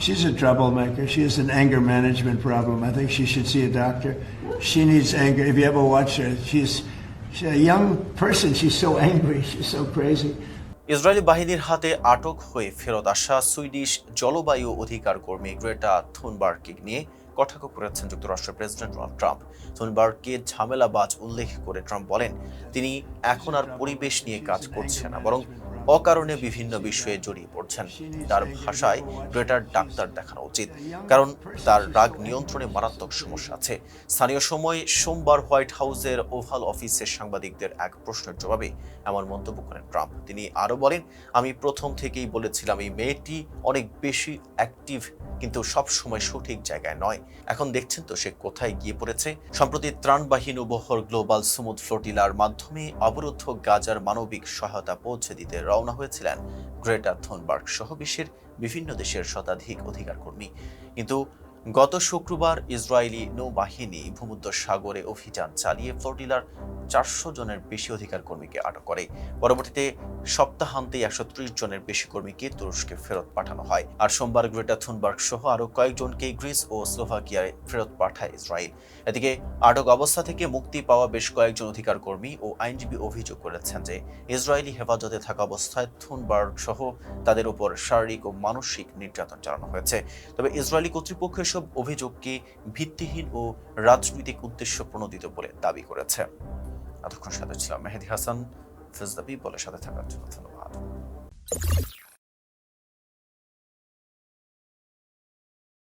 She's a troublemaker. She has an anger management problem. I think she should see a doctor. She needs anger. If you ever watch her, she's, she's a young person. She's so angry. She's so crazy. Israeli বাহিনীর হাতে আটক হয়ে ফেরত আসা Swedish জলবায়ু অধিকার কর্মী Greta থুনবার্গকে নিয়ে কটাক্ষ করেছেন যুক্তরাষ্ট্রের প্রেসিডেন্ট ডোনাল্ড ট্রাম্প থুনবার্গকে ঝামেলাবাজ উল্লেখ করে ট্রাম্প বলেন তিনি এখন আর পরিবেশ নিয়ে কাজ করছেন না বরং অকারণে বিভিন্ন বিষয়ে জড়িয়ে পড়ছেন। তার ভাষায় গ্রেটার ডাক্তার দেখানো উচিত, কারণ তার রাগ নিয়ন্ত্রণে মারাত্মক সমস্যা আছে। স্থানীয় সময় সোমবার হোয়াইট হাউসের ওভাল অফিসের সাংবাদিকদের এক প্রশ্নের জবাবে এমন মন্তব্য করেন ট্রাম্প। তিনি আরও বলেন, আমি প্রথম থেকেই বলেছিলাম, এই মেয়েটি অনেক বেশি অ্যাক্টিভ, কিন্তু সব সময় সঠিক জায়গায় নয়। এখন দেখছেন তো সে কোথায় গিয়ে পড়েছে। সম্প্রতি ত্রাণবাহী নৌবহর গ্লোবাল সমুদ ফ্লোটিলার মাধ্যমে অবরুদ্ধ গাজার মানবিক সহায়তা পৌঁছে দিতে রওনা হয়েছিলেন গ্রেটা থনবার্গ সহ বিশ্বের বিভিন্ন দেশের শতাধিক অধিকার কর্মী কিন্তু গত শুক্রবার ইসরায়েলি নৌবাহিনী ভূমধ্য সাগরে অভিযান চালিয়ে ফ্লোটিলার চারশো জনের বেশি অধিকার কর্মীকে আটক করে। পরবর্তীতে সপ্তাহান্তে একশো ত্রিশ জনের বেশি কর্মীকে তুরস্কে ফেরত পাঠানো হয়। আর সোমবার গ্রেটা থুনবার্গ সহ আরও কয়েকজনকে গ্রিস ও স্লোভাকিয়ায় ফেরত পাঠায় ইসরায়েল। এদিকে আটক অবস্থা থেকে মুক্তি পাওয়া বেশ কয়েকজন অধিকার কর্মী ও আইনজীবী অভিযোগ করেছেন যে ইসরায়েলি হেফাজতে থাকা অবস্থায় থুনবার্গ সহ তাদের উপর শারীরিক ও মানসিক নির্যাতন চালানো হয়েছে। তবে ইসরায়েলি কর্তৃপক্ষ এসব অভিযোগকে ভিত্তিহীন ও রাজনৈতিক উদ্দেশ্য প্রণোদিত বলে দাবি করেছে। এতক্ষণ সাথে ছিলাম মেহেদি হাসান। ফেজ পিপলের সাথে থাকার জন্য ধন্যবাদ।